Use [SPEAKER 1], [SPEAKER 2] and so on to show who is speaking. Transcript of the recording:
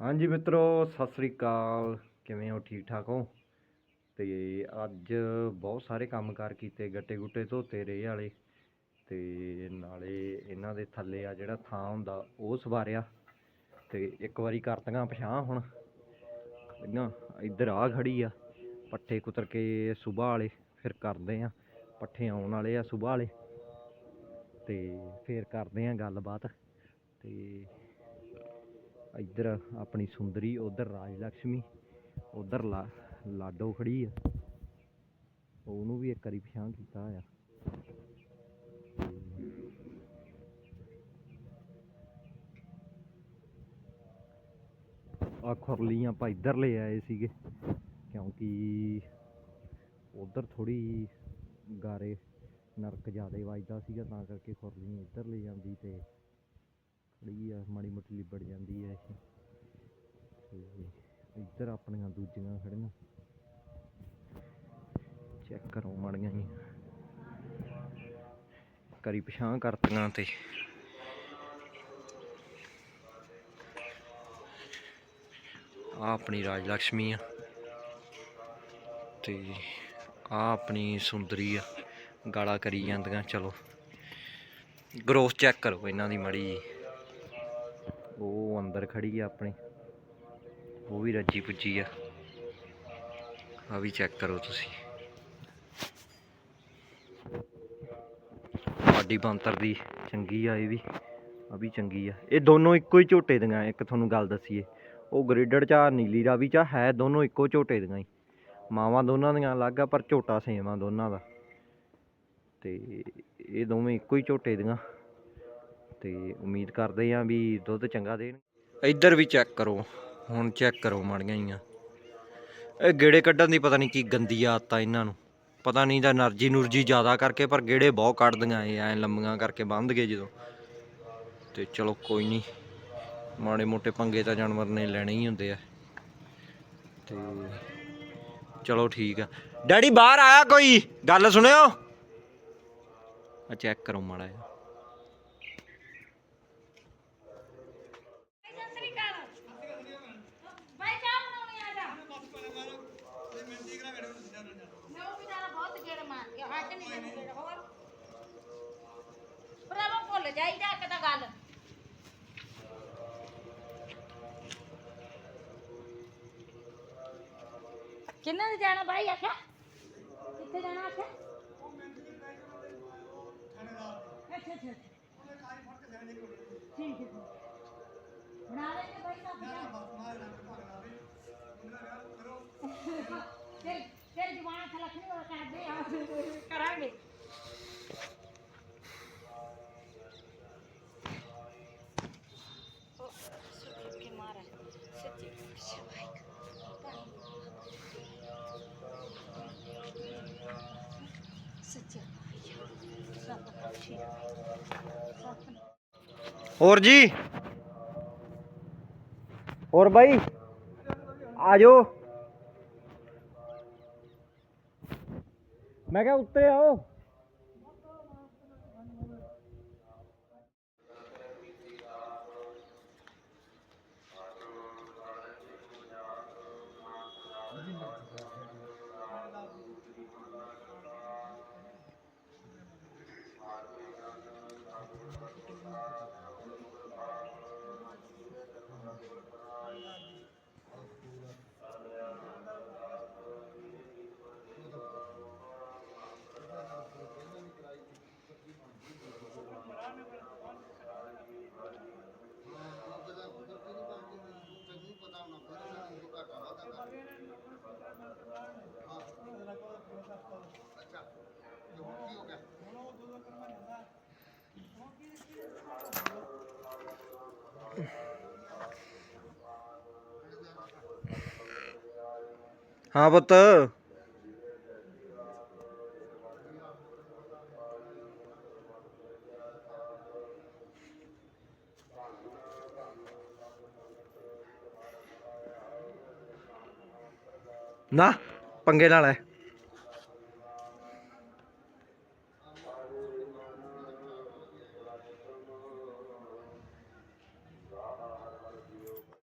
[SPEAKER 1] ਹਾਂਜੀ ਮਿੱਤਰੋ, ਸਤਿ ਸ੍ਰੀ ਅਕਾਲ। ਕਿਵੇਂ ਹੋ? ਠੀਕ ਠਾਕ ਹੋ? ਤੇ ਅੱਜ ਬਹੁਤ ਸਾਰੇ ਕੰਮਕਾਰ ਕੀਤੇ, ਗੱਟੇ ਗੁੱਟੇ ਧੋਤੇ ਰੇ ਵਾਲੇ। ਤੇ ਨਾਲੇ ਇਹਨਾਂ ਦੇ ਥੱਲੇ ਆ ਜਿਹੜਾ ਥਾਂ ਹੁੰਦਾ, ਉਹ ਸਵਾਰਿਆ। ਤੇ ਇੱਕ ਵਾਰੀ ਕਰਤੀਆਂ ਪਛਾਂ ਹੁਣ। ਨਾ ਇੱਧਰ ਆ ਖੜੀ ਆ, ਪੱਠੇ ਕੁਤਰ ਕੇ ਸਵੇਰ ਵਾਲੇ, ਫਿਰ ਕਰਦੇ ਆ। ਪੱਠੇ ਆਉਣ ਵਾਲੇ ਆ ਸਵੇਰ ਵਾਲੇ। ਤੇ ਫਿਰ ਕਰਦੇ ਆ ਗੱਲਬਾਤ। ਤੇ ਇੱਧਰ ਆਪਣੀ ਸੁੰਦਰੀ, ਉਧਰ ਰਾਜ ਲక్ష్ਮੀ ਉਧਰ ਲਾ, ਲਾਡੋ ਖੜੀ ਆ। ਉਹਨੂੰ ਵੀ ਇੱਕ ਵਾਰੀ ਪਛਾਣ ਕੀਤਾ ਆ ਆ ਖੁਰਲੀਆਂ ਆਪਾਂ ਇੱਧਰ ਲੈ ਆਏ ਸੀਗੇ, ਕਿਉਂਕਿ ਉਧਰ ਥੋੜੀ ਗਾਰੇ ਨਰਕ ਜ਼ਿਆਦਾ ਵੱਜਦਾ ਸੀਗਾ, ਤਾਂ ਕਰਕੇ ਖੁਰਲੀਆਂ ਇੱਧਰ ਲੈ ਜਾਂਦੀ ਤੇ ਥੋੜੀ ਆ, ਮਾੜੀ ਮੋਟੀ ਲਿਬੜ ਜਾਂਦੀ ਆ ਇਹ। ਤੇ ਇੱਧਰ ਆਪਣੀਆਂ ਦੂਜੀਆਂ ਖੜੀਆਂ। ਚੈੱਕ ਕਰੋ ਮਾੜੀਆਂ ਜੀ। ਕਰੀ ਪਛਾਣ ਕਰਤੀਆਂ ਤੇ। ਆ ਆਪਣੀ ਰਾਜ ਲక్ష్ਮੀ ਆ। ਤੇ ਆ ਆਪਣੀ ਸੁੰਦਰੀ ਆ। ਗਾਲਾਂ ਕਰੀ ਜਾਂਦੀਆਂ, ਚਲੋ। ਗਰੋਥ ਚੈੱਕ ਕਰੋ ਇਹਨਾਂ ਦੀ ਮੜੀ ਜੀ। ਉਹ ਅੰਦਰ ਖੜੀ ਆ ਆਪਣੇ। ਉਹ ਵੀ ਰੱਜੀ ਪੁੱਜੀ ਆ। ਆ ਵੀ ਚੈੱਕ ਕਰੋ ਤੁਸੀਂ। ਸਾਡੀ ਬੰਤਰ ਦੀ ਚੰਗੀ ਆ ਇਹ ਵੀ। ਆ ਵੀ ਚੰਗੀ ਆ। ਇਹ ਦੋਨੋਂ ਇੱਕੋ ਹੀ ਝੋਟੇ ਦੀਆਂ, ਇੱਕ ਤੁਹਾਨੂੰ ਗੱਲ ਦੱਸੀਏ। ਉਹ ਗ੍ਰੇਡਡ ਚਾ ਨੀਲੀ ਰਾਵੀ ਚਾ ਹੈ, ਦੋਨੋਂ ਇੱਕੋ ਝੋਟੇ ਦੀਆਂ ਹੀ। ਮਾਵਾਂ ਦੋਨਾਂ ਦੀਆਂ ਅਲੱਗ ਆ, ਪਰ ਝੋਟਾ ਸੇਮ ਆ ਦੋਨਾਂ ਦਾ। ਤੇ ਇਹ ਦੋਵੇਂ ਇੱਕੋ ਹੀ ਝੋਟੇ ਦੀਆਂ। ਤੇ ਉਮੀਦ ਕਰਦੇ ਹਾਂ ਵੀ ਦੁੱਧ ਚੰਗਾ ਦੇਣ ਇੱਧਰ ਵੀ ਚੈੱਕ ਕਰੋ, ਹੁਣ ਚੈੱਕ ਕਰੋ ਮੜੀਆਂ ਜੀਆਂ। ਇਹ ਗੇੜੇ ਕੱਢਣ ਦੀ ਪਤਾ ਨਹੀਂ ਕੀ ਗੰਦੀ ਆਦਤ ਆ ਇਹਨਾਂ ਨੂੰ। ਪਤਾ ਨਹੀਂ ਦਾ એનર્ਜੀ ਨੂਰਜੀ ਜ਼ਿਆਦਾ ਕਰਕੇ, ਪਰ ਗੇੜੇ ਬਹੁਤ ਕੱਢਦੀਆਂ ਇਹ, ਐ ਲੰਮੀਆਂ ਕਰਕੇ ਬੰਦ ਗਏ ਜਦੋਂ। ਤੇ ਚਲੋ ਕੋਈ ਨਹੀਂ, ਮਾੜੇ ਮੋਟੇ ਪੰਗੇ ਤਾਂ ਜਾਨਵਰ ਨੇ ਲੈਣੇ ਹੀ ਹੁੰਦੇ ਆ। ਤੇ ਚਲੋ ਠੀਕ ਆ। ਡੈਡੀ ਬਾਹਰ ਆਇਆ ਕੋਈ? ਗੱਲ ਸੁਣਿਓ? ਆ ਚੈੱਕ ਕਰੋ ਮਾੜਾ ਜਿਹਾ।
[SPEAKER 2] ਭਰਾਵਾ ਭੁੱਲ ਜਾਈਦਾ ਇੱਕ ਤਾਂ ਗੱਲ ਕਿੰਨਾ ਦੇ ਜਾਣਾ ਭਾਈ ਆਖਿਆ ਕਿੱਥੇ ਜਾਣਾ ਆਖਿਆ ਅੱਛਾ ਅੱਛਾ ਅੱਛਾ। ਠੀਕ ਹੈ ਬਣਾ ਲੈਂਗੇ ਭਾਈ ਸਾਹਿਬ ਫਿਰ ਫਿਰ ਜਵਾਨ
[SPEAKER 1] और जी और भाई आ जाओ। ਮੈਂ ਕਿਹਾ ਉੱਤੇ ਆਓ। ਹਾਂ ਪੁੱਤ। ਨਾ ਪੰਗੇ ਨਾਲ ਹੈ।